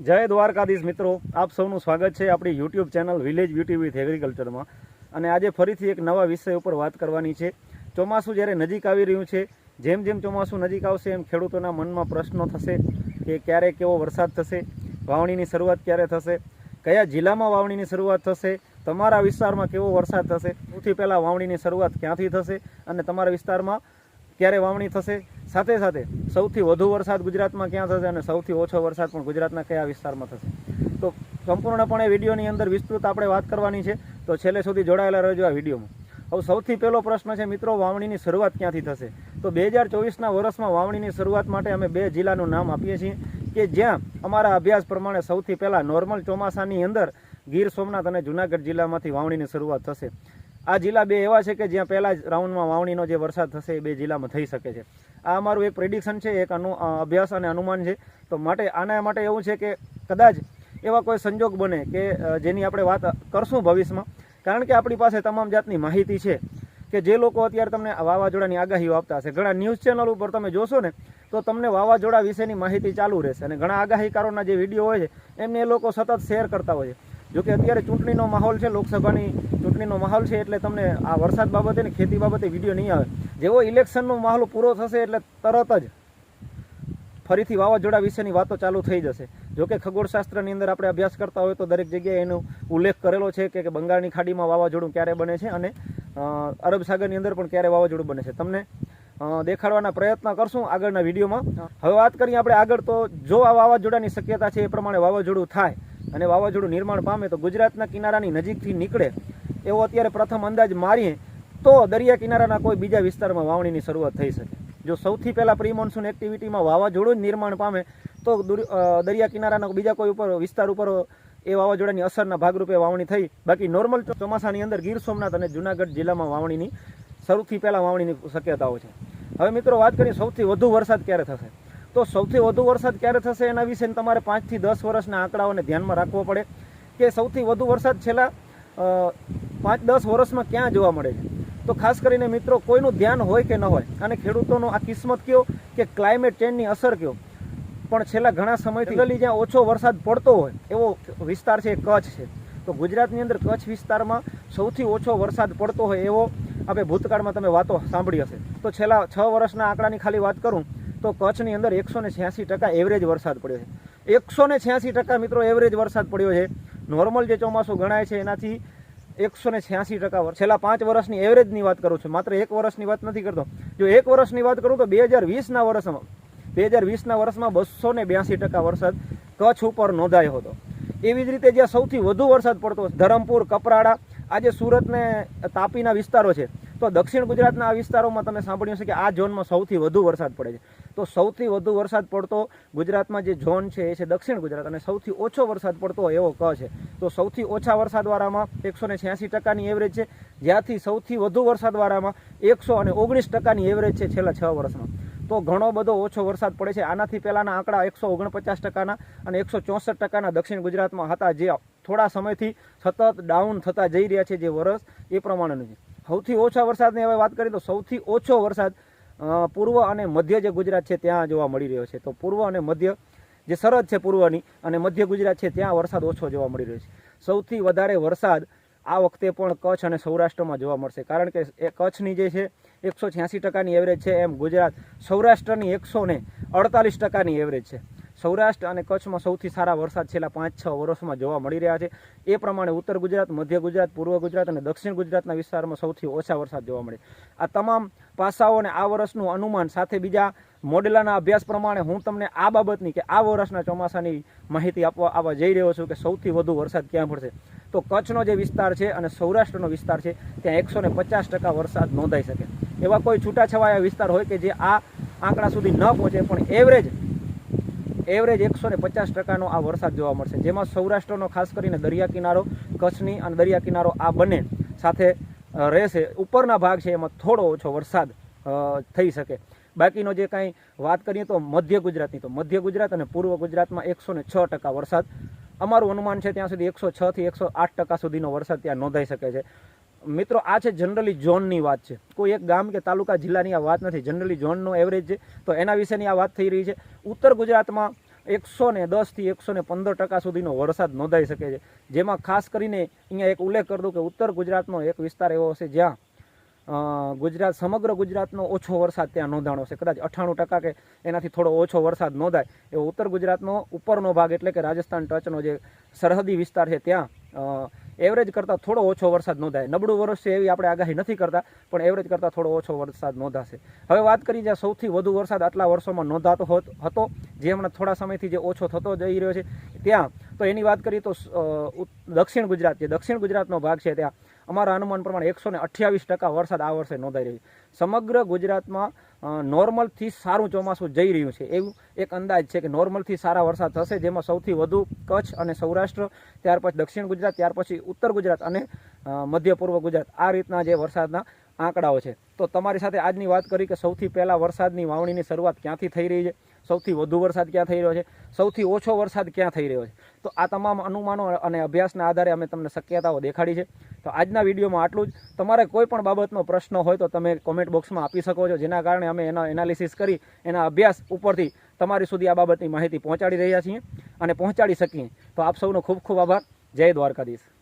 જય દ્વારકાધીશ મિત્રો. આપ સૌનું સ્વાગત છે આપણી YouTube channel village beauty with એગ્રીકલ્ચરમાં અને આજે ફરીથી એક નવા વિષય ઉપર વાત કરવાની છે. ચોમાસું જ્યારે નજીક આવી રહ્યું છે, જેમ જેમ ચોમાસું નજીક આવશે એમ ખેડૂતોના મનમાં પ્રશ્નો થશે કે ક્યારે કેવો વરસાદ થશે, વાવણીની શરૂઆત ક્યારે થશે, કયા જિલ્લામાં વાવણીની શરૂઆત થશે, તમારા વિસ્તારમાં કેવો વરસાદ થશે, સૌથી પહેલાં વાવણીની શરૂઆત ક્યાંથી થશે અને તમારા વિસ્તારમાં ક્યારે વાવણી થશે સાથે સાથે સૌથી વધુ વરસાદ ગુજરાતમાં ક્યાં થશે અને સૌથી ઓછો વરસાદ પણ ગુજરાતના કયા વિસ્તારમાં થશે? તો સંપૂર્ણપણે વિડીયોની અંદર વિસ્તૃત આપણે વાત કરવાની છે. તો છેલ્લે સુધી જોડાયેલા રહેજો આ વિડીયોમાં. હવે સૌથી પહેલો પ્રશ્ન છે, મિત્રો, વાવણીની શરૂઆત ક્યાંથી થશે? તો બે હજાર ચોવીસના વર્ષમાં વાવણીની શરૂઆત માટે અમે બે જિલ્લાનું નામ આપીએ છીએ કે જ્યાં અમારા અભ્યાસ પ્રમાણે સૌથી પહેલાં નોર્મલ ચોમાસાની અંદર ગીર સોમનાથ અને જુનાગઢ જિલ્લામાંથી વાવણીની શરૂઆત થશે. આ જિલ્લા બે એવા છે કે જ્યાં પહેલા જ રાઉન્ડમાં વાવણીનો જે વરસાદ થશે એ બે જિલ્લામાં થઈ શકે છે. આ અમારું એક પ્રિડિક્શન છે, એક અનુ અભ્યાસ અને અનુમાન છે. તો માટે, આના માટે એવું છે કે કદાચ એવા કોઈ સંજોગ બને કે જેની આપણે વાત કરશું ભવિષ્યમાં. કારણ કે આપણી પાસે તમામ જાતની માહિતી છે કે જે લોકો અત્યારે તમને વાવાઝોડાની આગાહીઓ આપતા હશે. ઘણા ન્યૂઝ ચેનલ ઉપર તમે જોશો ને, તો તમને વાવાઝોડા વિશેની માહિતી ચાલુ રહેશે. અને ઘણા આગાહીકારોના જે વીડિયો હોય છે, એમને એ લોકો સતત શેર કરતા હોય છે. જોકે અત્યારે ચૂંટણીનો માહોલ છે, લોકસભાની ચૂંટણીનો માહોલ છે એટલે તમને આ વરસાદ બાબતે ને ખેતી બાબતે વીડિયો નહીં આવે. જેવો ઇલેક્શનનો માહોલ પૂરો થશે એટલે તરત જ ફરીથી વાવાઝોડા વિશેની વાતો ચાલુ થઈ જશે. જોકે ખગોળશાસ્ત્રની અંદર આપણે અભ્યાસ કરતા હોય તો દરેક જગ્યાએ એનો ઉલ્લેખ કરેલો છે કે બંગાળની ખાડીમાં વાવાઝોડું ક્યારે બને છે અને અરબ સાગરની અંદર પણ ક્યારે વાવાઝોડું બને છે. તમને દેખાડવાના પ્રયત્ન કરશું આગળના વિડીયોમાં. હવે વાત કરીએ આપણે આગળ તો જો આ વાવાઝોડાની શક્યતા છે એ પ્રમાણે વાવાઝોડું થાય અને વાવાઝોડું નિર્માણ પામે તો ગુજરાતના કિનારાની નજીકથી નીકળે એવો અત્યારે પ્રથમ અંદાજ મારીએ, તો દરિયા કિનારાના કોઈ બીજા વિસ્તારમાં વાવણીની શરૂઆત થઈ શકે. જો સૌથી પહેલાં પ્રી મોન્સૂન એક્ટિવિટીમાં વાવાઝોડું જ નિર્માણ પામે, તો દુર- દરિયા કિનારાના બીજા કોઈ ઉપર, વિસ્તાર ઉપર એ વાવાઝોડાની અસરના ભાગરૂપે વાવણી થઈ. બાકી નોર્મલ ચોમાસાની અંદર ગીર સોમનાથ અને જુનાગઢ જિલ્લામાં વાવણીની સૌથી પહેલાં વાવણીની શક્યતાઓ છે. હવે મિત્રો વાત કરીએ સૌથી વધુ વરસાદ ક્યારે થશે? તો સૌથી વધુ વરસાદ ક્યારે થશે એના વિશે તમારે પાંચથી દસ વર્ષના આંકડાઓને ધ્યાનમાં રાખવો પડે કે સૌથી વધુ વરસાદ છેલ્લા પાંચ દસ વર્ષમાં ક્યાં જોવા મળે છે? તો ખાસ કરીને મિત્રો કોઈનું ધ્યાન હોય કે ન હોય અને ખેડૂતોનો આ કિસ્મત કયો કે ક્લાઇમેટ ચેન્જની અસર કયો? પણ છેલ્લા ઘણા સમયથી ગલી જ્યાં ઓછો વરસાદ પડતો હોય એવો વિસ્તાર છે કચ્છ છે. તો ગુજરાતની અંદર કચ્છ વિસ્તારમાં સૌથી ઓછો વરસાદ પડતો હોય એવો આપણે ભૂતકાળમાં તમે વાતો સાંભળી હશે. તો છેલ્લા છ વર્ષના આંકડાની ખાલી વાત કરું તો કચ્છની અંદર એકસો ને છ્યાસી ટકા એવરેજ વરસાદ પડ્યો છે. એકસો ને છ્યાસી ટકા મિત્રો એવરેજ વરસાદ પડ્યો છે. નોર્મલ જે ચોમાસું ગણાય છે એનાથી એકસો ને છ્યાસી ટકા છેલ્લા પાંચ વર્ષની એવરેજની વાત કરું છું. માત્ર એક વર્ષની વાત નથી કરતો. જો એક વર્ષની વાત કરું તો બે હજાર વીસના વર્ષમાં બે હજાર વીસના વર્ષમાં બસો ને બ્યાસી ટકા વરસાદ કચ્છ ઉપર નોંધાયો હતો. એવી જ રીતે જ્યાં સૌથી વધુ વરસાદ પડતો ધરમપુર, કપરાડા, આજે સુરતને તાપીના વિસ્તારો છે. તો દક્ષિણ ગુજરાતના આ વિસ્તારોમાં તમે સાંભળ્યું હશે કે આ ઝોનમાં સૌથી વધુ વરસાદ પડે છે. તો સૌથી વધુ વરસાદ પડતો ગુજરાતમાં જે ઝોન છે, એ છે દક્ષિણ ગુજરાત અને સૌથી ઓછો વરસાદ પડતો એવો ક છે. તો સૌથી ઓછા વરસાદવાળામાં એકસો ને છ્યાસી ટકાની એવરેજ છે. જ્યાંથી સૌથી વધુ વરસાદવાળામાં એકસો અને ઓગણીસ ટકાની એવરેજ છે છેલ્લા છ વર્ષમાં. તો ઘણો બધો ઓછો વરસાદ પડે છે. આનાથી પહેલાંના આંકડા એકસો ઓગણપચાસ ટકાના અને એકસો ચોસઠ ટકાના દક્ષિણ ગુજરાતમાં હતા. જે થોડા સમયથી સતત ડાઉન થતા જઈ રહ્યા છે જે વરસ એ પ્રમાણેનું છે. સૌથી ઓછા વરસાદની હવે વાત કરીએ તો સૌથી ઓછો વરસાદ પૂર્વ અને મધ્ય જે ગુજરાત છે ત્યાં જોવા મળી રહ્યો છે. તો પૂર્વ અને મધ્ય જે સરહદ છે પૂર્વની અને મધ્ય ગુજરાત છે ત્યાં વરસાદ ઓછો જોવા મળી રહ્યો છે. સૌથી વધારે વરસાદ આ વખતે પણ કચ્છ અને સૌરાષ્ટ્રમાં જોવા મળશે. કારણ કે એ કચ્છની જે છે એકસો છ્યાસી ટકાની એવરેજ છે, એમ ગુજરાત સૌરાષ્ટ્રની એકસો ને અડતાલીસ ટકાની એવરેજ છે. સૌરાષ્ટ્ર અને કચ્છમાં સૌથી સારા વરસાદ છેલ્લા પાંચ છ વર્ષમાં જોવા મળી રહ્યા છે. એ પ્રમાણે ઉત્તર ગુજરાત, મધ્ય ગુજરાત, પૂર્વ ગુજરાત અને દક્ષિણ ગુજરાતના વિસ્તારમાં સૌથી ઓછા વરસાદ જોવા મળે. આ તમામ પાસાઓ અને આ વર્ષનું અનુમાન સાથે બીજા મોડેલાના અભ્યાસ પ્રમાણે હું તમને આ બાબતની કે આ વર્ષના ચોમાસાની માહિતી આપવા આવવા જઈ રહ્યો છું કે સૌથી વધુ વરસાદ ક્યાં પડશે. તો કચ્છનો જે વિસ્તાર છે અને સૌરાષ્ટ્રનો વિસ્તાર છે, ત્યાં એકસો ને પચાસ ટકા વરસાદ નોંધાઈ શકે. એવા કોઈ છૂટાછવાયા વિસ્તાર હોય કે જે આ આંકડા સુધી ન પહોંચે, પણ એવરેજ એવરેજ એકસો ને પચાસ ટકાનો આ વરસાદ જોવા મળશે. જેમાં સૌરાષ્ટ્રનો ખાસ કરીને દરિયા કિનારો, કચ્છની અને દરિયા કિનારો આ બંને સાથે રહેશે. ઉપરના ભાગ છે એમાં થોડો ઓછો વરસાદ થઈ શકે. બાકીનો જે કાંઈ વાત કરીએ તો મધ્ય ગુજરાતની, તો મધ્ય ગુજરાત અને પૂર્વ ગુજરાતમાં એકસો ને છ ટકા વરસાદ. અમારું અનુમાન છે ત્યાં સુધી એકસો છથી એકસો આઠ ટકા સુધીનો વરસાદ ત્યાં નોંધાઈ શકે છે. મિત્રો, આ છે જનરલી ઝોનની વાત છે. કોઈ એક ગામ કે તાલુકા, જિલ્લાની આ વાત નથી. જનરલી ઝોનનો એવરેજ છે. તો એના વિશેની આ વાત થઈ રહી છે. ઉત્તર ગુજરાતમાં એકસો ને દસથી એકસો ને પંદર ટકા સુધીનો વરસાદ નોંધાઈ શકે છે. જેમાં ખાસ કરીને અહીંયા એક ઉલ્લેખ કરી દઉં કે ઉત્તર ગુજરાતનો એક વિસ્તાર એવો હશે જ્યાં ગુજરાત, સમગ્ર ગુજરાતનો ઓછો વરસાદ ત્યાં નોંધાણો છે. કદાચ અઠ્ઠાણું ટકા કે એનાથી થોડો ઓછો વરસાદ નોંધાય એવો ઉત્તર ગુજરાતનો ઉપરનો ભાગ એટલે કે રાજસ્થાન ટચનો જે સરહદી વિસ્તાર છે ત્યાં એવરેજ કરતાં થોડો ઓછો વરસાદ નોંધાય. નબળું વરસશે એવી આપણે આગાહી નથી કરતા, પણ એવરેજ કરતાં થોડો ઓછો વરસાદ નોંધાશે. હવે વાત કરી જ્યાં સૌથી વધુ વરસાદ આટલા વર્ષોમાં નોંધાતો હતો જે હમણાં થોડા સમયથી જે ઓછો થતો જઈ રહ્યો છે, ત્યાં, તો એની વાત કરીએ તો દક્ષિણ ગુજરાત જે દક્ષિણ ગુજરાતનો ભાગ છે ત્યાં અમારા અનુમાન પ્રમાણે એકસો અઠ્યાવીસ ટકા વરસાદ આ વર્ષે નોંધાઈ રહ્યો છે. સમગ્ર ગુજરાતમાં નોર્મલથી સારું ચોમાસું જઈ રહ્યું છે. એવું એક અંદાજ છે કે નોર્મલથી સારા વરસાદ થશે, જેમાં સૌથી વધુ કચ્છ અને સૌરાષ્ટ્ર, ત્યાર પછી દક્ષિણ ગુજરાત, ત્યાર પછી ઉત્તર ગુજરાત અને મધ્ય પૂર્વ ગુજરાત. આ રીતના જે વરસાદના આંકડાઓ છે. તો તમારી સાથે આજની વાત કરી કે સૌથી પહેલાં વરસાદની વાવણીની શરૂઆત ક્યાંથી થઈ રહી છે? સૌથી વધુ વરસાદ ક્યાં થઈ રહ્યો છે? સૌથી ઓછો વરસાદ ક્યાં થઈ રહ્યો છે? તો આ તમામ અનુમાનો અને અભ્યાસના આધારે અમે તમને શક્યતાઓ દેખાડી છે. તો આજના વિડીયોમાં આટલું જ. તમારે કોઈ પણ બાબતનો પ્રશ્ન હોય તો તમે કોમેન્ટ બોક્સમાં આપી શકો છો, જેના કારણે અમે એના એનાલિસિસ કરી, એના અભ્યાસ ઉપરથી તમારી સુધી આ બાબતની માહિતી પહોંચાડી રહ્યા છીએ અને પહોંચાડી શકીએ. તો આપ સૌનો ખૂબ ખૂબ આભાર. જય દ્વારકાધીશ.